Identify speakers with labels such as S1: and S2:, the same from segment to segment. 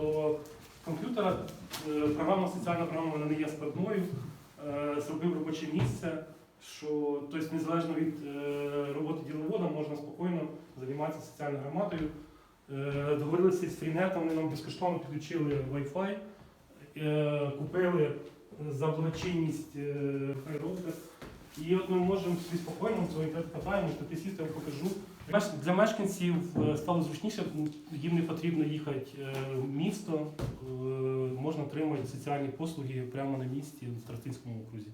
S1: до комп'ютера. Е, Програма соціальна програма вона не є складною. Е, Зробив робоче місце, що тобто, незалежно від е, роботи діловода можна спокійно займатися соціальною громадою. Договорилися з Фрінетом, вони нам безкоштовно підключили Wi-Fi, купили за благочинність хайроутер. І от ми можемо собі спокійно інтернет катаємо, статистику я вам покажу. Для мешканців е, стало зручніше, їм не потрібно їхати е, в місто, е, можна отримати соціальні послуги прямо на місці в Старостинському окрузі.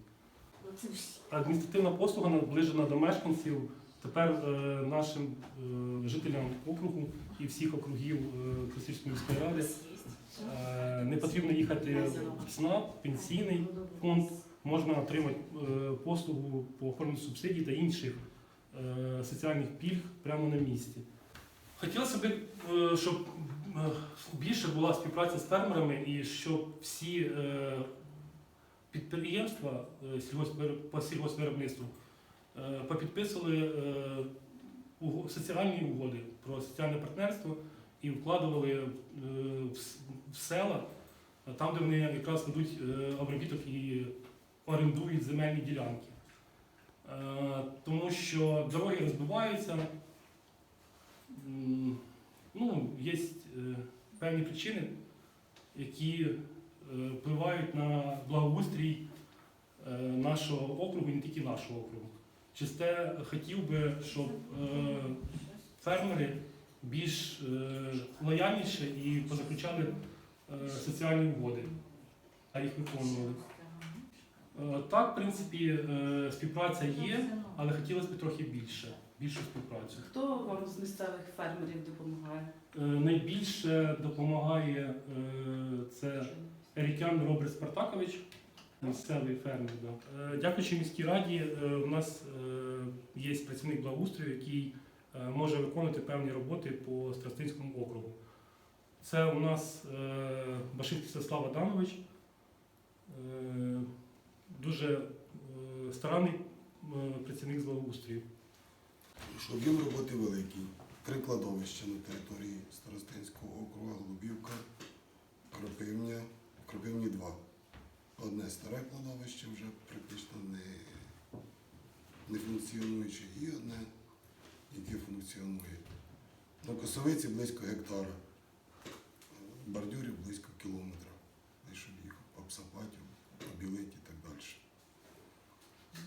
S1: Адміністративна послуга наближена до мешканців. Тепер нашим жителям округу і всіх округів е, міської ради не потрібно їхати в ЦНАП, пенсійний фонд, можна отримати е, послугу по оформленню субсидій та інших е, соціальних пільг прямо на місці. Хотілося б, е, щоб більше була співпраця з фермерами і щоб всі підприємства по сільгоспвиробництву попідписували соціальні угоди про соціальне партнерство і вкладували в села, там, де вони якраз ведуть обробіток і орендують земельні ділянки. Е, Тому що дороги розбиваються, ну, є е, певні причини, які е, впливають на благоустрій нашого округу, і не тільки нашого округу. Чисте хотів би, щоб фермери більш лояльніше і позаключали соціальні угоди, а їх виконували. Е, Так, в принципі, е, співпраця є, але хотілося б трохи більше, більшу співпрацю.
S2: Хто вам з місцевих фермерів допомагає?
S1: Е, Найбільше допомагає це Ерікян Роберт Спартакович, місцевий фермер. Да. Дякуючи міській раді, у нас є працівник благоустрою, який може виконувати певні роботи по Страстинському округу. Це у нас Башинський Святослав Адамович, е, дуже е, старанний е, працівник з благоустрою.
S3: Що об'єм роботи великий. Три кладовища на території Старостинського округу, Голубівка, Кропивня, Кропивні два. Одне старе кладовище вже практично не, не функціонуюче, і одне, яке функціонує. На Косовиці близько гектара, бордюрів близько кілометра. Щоб їх обсапати, обілити.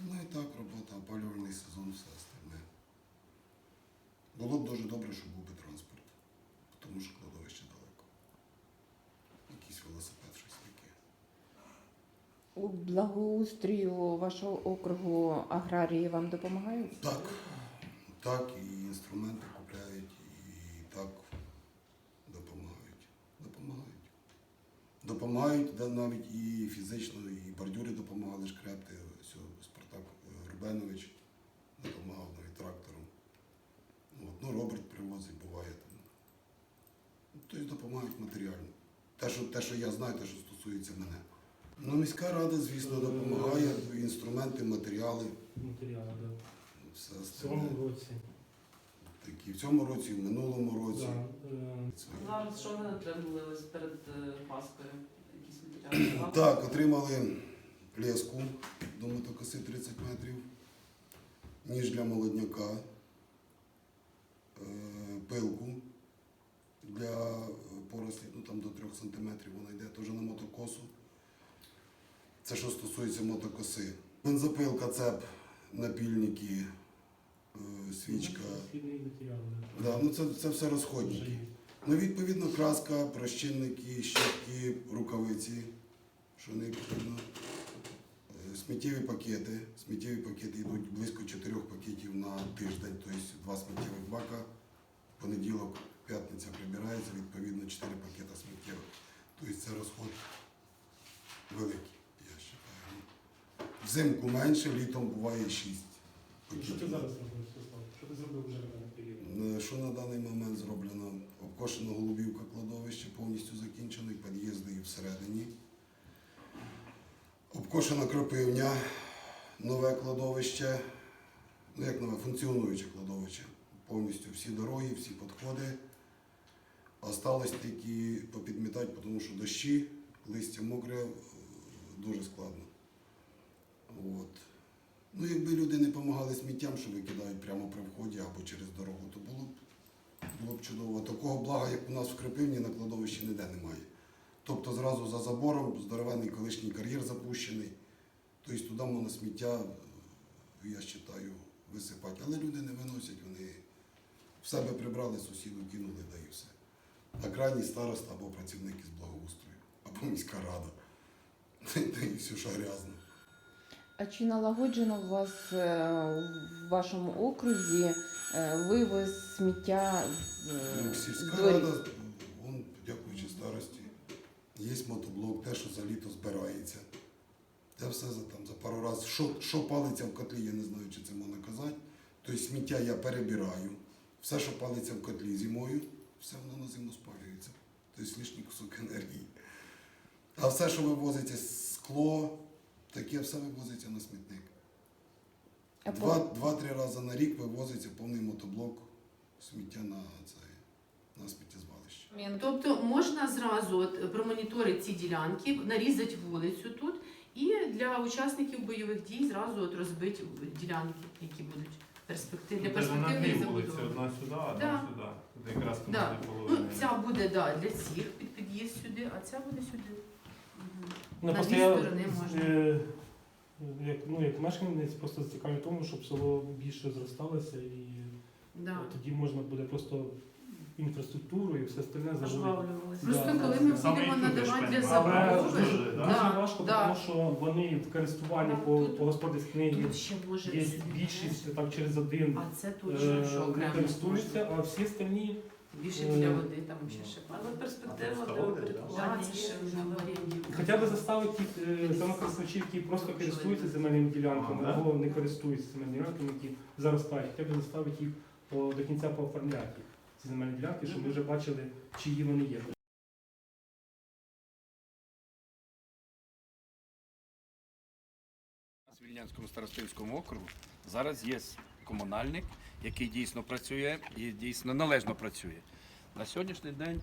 S3: Ну і так, робота, опалювальний сезон, все остальне. Було б дуже добре, щоб був би транспорт, тому що кладовище далеко. Якийсь велосипед, щось таке.
S4: У благоустрію вашого округу аграрії вам допомагають?
S3: Так, так, і інструменти купляють, і так допомагають. Допомагають. Допомагають, да, навіть і фізично, і бордюри допомагали шкрепти. Е, Рубенович допомагав навіть трактором. От, ну, Роберт привозить, буває там. Ну, Тобто допомагають матеріально. Те що, те, що я знаю, те, що стосується мене. Ну, міська рада, звісно, допомагає, інструменти, матеріали,
S1: Матеріали, да.
S3: все
S1: В
S3: остальне.
S1: цьому році.
S3: Такі в цьому році, в минулому році.
S1: Да, е,
S2: Зараз що ви отримали ось перед е, Паскою? Якісь матеріали?
S3: Так, отримали леску до мотокоси 30 метрів, ніж для молодняка, е, пилку для порослі, ну там до 3 см вона йде теж на мотокосу. Це що стосується мотокоси. Бензопилка, цеп, напільники, е, свічка.
S1: Да.
S3: Да, ну це, це все розходники. Ну, відповідно, краска, прощинники, щітки, рукавиці, що необхідно. Сміттєві пакети. Сміттєві пакети йдуть близько 4 пакетів на тиждень, тобто два сміттєвих бака. Понеділок, п'ятниця прибирається, відповідно 4 пакета сміттєвих. Тобто це розход великий, я вважаю. Взимку менше, літом буває 6
S1: Ну, Що ти зараз робив, Святослав? Що ти зробив вже на даний період?
S3: Е, Що на даний момент зроблено? Обкошено Голубівка кладовище, повністю закінчений, під'їзди і всередині. Обкошена Кропивня, нове кладовище, ну як нове, функціонуюче кладовище. Повністю всі дороги, всі підходи. Осталось тільки попідмітати, тому що дощі, листя мокре, дуже складно. От. Ну, якби люди не допомагали сміттям, що викидають прямо при вході або через дорогу, то було б, було б чудово. Такого блага, як у нас в Крапивні, на кладовищі ніде немає. Тобто зразу за забором здоровенний колишній кар'єр запущений. Тобто туди можна сміття, е, я вважаю, висипати. Але люди не виносять, вони в себе прибрали, сусіду кинули, да і все. На крайній староста або працівник із благоустрою, або міська рада. Та і все, що грязно.
S4: А чи налагоджено у вас е, в вашому окрузі е, вивез сміття
S3: Ну, Сільська рада, є мотоблок, те, що за літо збирається. Те все за, там, за пару разів. Що, що палиться в котлі, я не знаю, чи це можна казати. Тобто сміття я перебираю. Все, що палиться в котлі зимою, все воно на зиму спалюється. Тобто лишній кусок енергії. А все, що вивозиться скло, таке все вивозиться на смітник. Два- Два-три рази на рік вивозиться повний мотоблок сміття на, це, на сміттєзвалище.
S2: Тобто можна зразу от, промоніторити ці ділянки, нарізати вулицю тут і для учасників бойових дій зразу от розбити ділянки, які будуть перспектив... для
S1: Це
S2: перспективної
S1: вулиці,
S2: забудови.
S1: одна сюди,
S2: Да.
S1: одна сюди. Тут якраз
S2: Да.
S1: комунальна
S2: Ну,
S1: половина.
S2: ця буде да, для цих під під'їзд сюди, а ця буде сюди. Мгм.
S1: Ну,
S2: На дві
S1: я,
S2: сторони можна.
S1: е, Як, ну, як мешканець, просто зацікавлений в тому, щоб село більше зросталося і
S2: Да.
S1: тоді можна буде просто інфраструктуру і все остальне заводити.
S2: Ожвавлювалися.
S1: Да.
S2: Коли ми
S5: Саме
S2: будемо
S5: тут
S2: надавати для.
S1: Але
S2: забудови,
S1: дуже,
S5: да?
S1: дуже
S2: Да,
S1: важко,
S2: да.
S1: тому що вони в користуванні по, по господарській книгі
S2: тут ще може
S1: є
S2: сюди.
S1: більшість там через один
S2: А це
S1: е,
S2: точно, що
S1: не
S2: окремо
S1: користуються, а всі остальні
S2: Більше
S1: е,
S2: біля води там ще шикарно. Але перспектива
S5: А,
S2: для
S5: вставати,
S1: да?
S2: це ще вже в.
S1: Хоча б заставити тих е, самокористувачів, які просто користуються земельними ділянками
S5: Ага.
S1: або не користуються земельними ділянками, які заростають, хоча б заставити їх по, до кінця пооформляти ці земельні ділянки, щоб ми вже бачили, чиї вони є.
S6: У Вільнянському старостинському округу зараз є комунальник, який дійсно працює і дійсно належно працює. На сьогоднішній день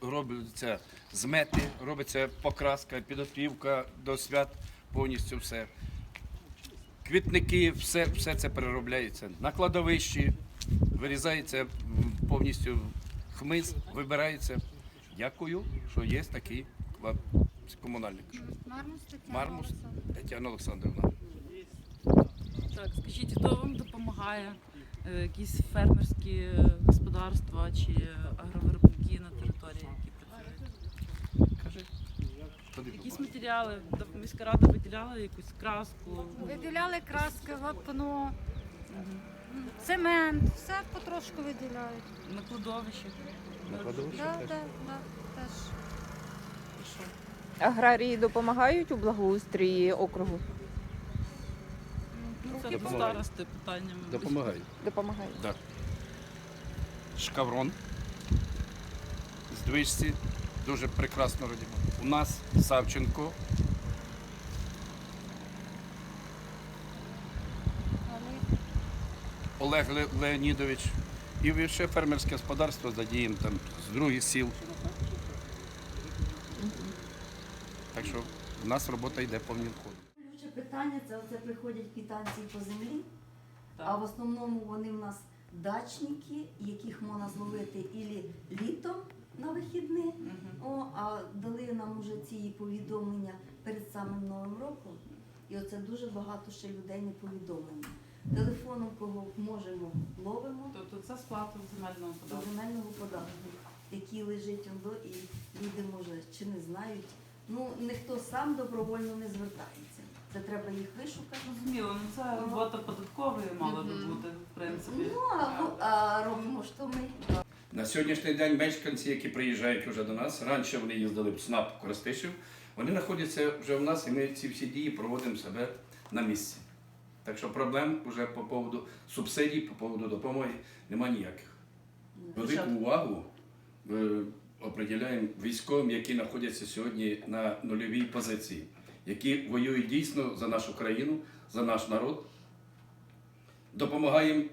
S6: робляться змети, робиться покраска, підготівка до свят, повністю все. Квітники, все, все це переробляється на кладовищі, вирізається повністю хмиз, вибирається. Дякую, що є такий комунальник.
S7: Мармус Тетяна
S6: Мармус.
S7: Олександрівна.
S8: Так, скажіть, хто вам допомагає? Е, Якісь фермерські е, господарства чи агровиробники на території, які працюють?
S6: Кажи.
S8: Якісь матеріали? До- Міська рада виділяла якусь краску?
S7: Виділяли краски, вапно,
S8: Мгм.
S7: Цемент, все потрошку виділяють.
S8: На кладовищі?
S6: На кладовищі
S7: Да,
S6: теж.
S7: да, да, теж.
S4: Аграрії допомагають у благоустрії округу?
S8: Ну, це до
S6: Допомагають.
S8: старости питання. мабуть.
S6: Допомагаю.
S4: Допомагають.
S6: Шкаврон з движці. Дуже прекрасно робимо. У нас Савченко,
S7: Але
S6: Олег Леонідович. І ще фермерське господарство задіємо там з других сіл. Так що в нас робота йде повним ходом.
S9: Ключе питання це оце приходять квитанції по землі, а в основному вони в нас дачники, яких можна зловити ілі літом на вихідні. О, а дали нам уже ці повідомлення перед самим Новим роком. І оце дуже багато ще людей не повідомлені. Телефоном кого можемо, ловимо
S2: Тобто це сплата земельного
S9: до
S2: податку.
S9: земельного податку, який лежить ондо, і люди може чи не знають. Ну ніхто сам добровольно не звертається. Це треба їх вишукати.
S8: Зрозуміло, ну це робота податкової мала би
S2: Мгм.
S8: бути, в принципі.
S9: Ну, а, а робимо що ми.
S6: На сьогоднішній день мешканці, які приїжджають вже до нас, раніше вони їздили в СНАП Коростишів, вони знаходяться вже в нас і ми ці всі дії проводимо себе на місці. Так що проблем вже по поводу субсидій, по поводу допомоги немає ніяких. Велику увагу е, определяємо військовим, які знаходяться сьогодні на нульовій позиції, які воюють дійсно за нашу країну, за наш народ. Допомагаємо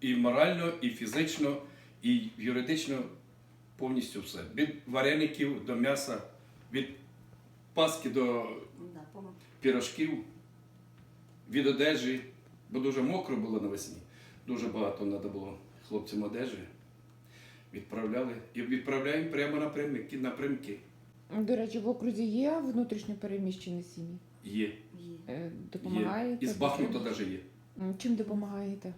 S6: і морально, і фізично, і юридично повністю все. Від вареників до м'яса, від паски до
S9: Да,
S6: пірожків, від одежі, бо дуже мокро було навесні. Дуже багато треба було хлопцям одежі. Відправляли і відправляємо прямо напрямки. напрямки.
S4: До речі, в окрузі є внутрішньо переміщені сім'ї?
S6: Є,
S9: є.
S4: Е,
S6: є.
S4: Допомагаєте?
S6: І з Бахмута навіть є.
S4: Чим допомагаєте?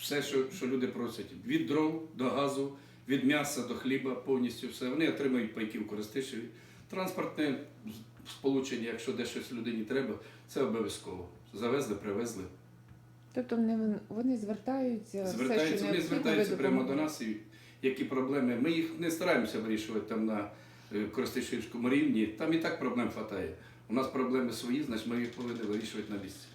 S6: Все, що, що люди просять, від дров до газу, від м'яса до хліба, повністю все. Вони отримують пайки в Коростишеві. Транспортне сполучення, якщо де щось людині треба, це обов'язково. Завезли, привезли.
S4: Тобто вони, вони звертаються, все,
S6: Звертаються,
S4: що
S6: вони звертаються прямо до нас, і які проблеми. Ми їх не стараємося вирішувати там на е, Коростишівському рівні. Там і так проблем вистачає. У нас проблеми свої, значить ми їх повинні вирішувати на місці.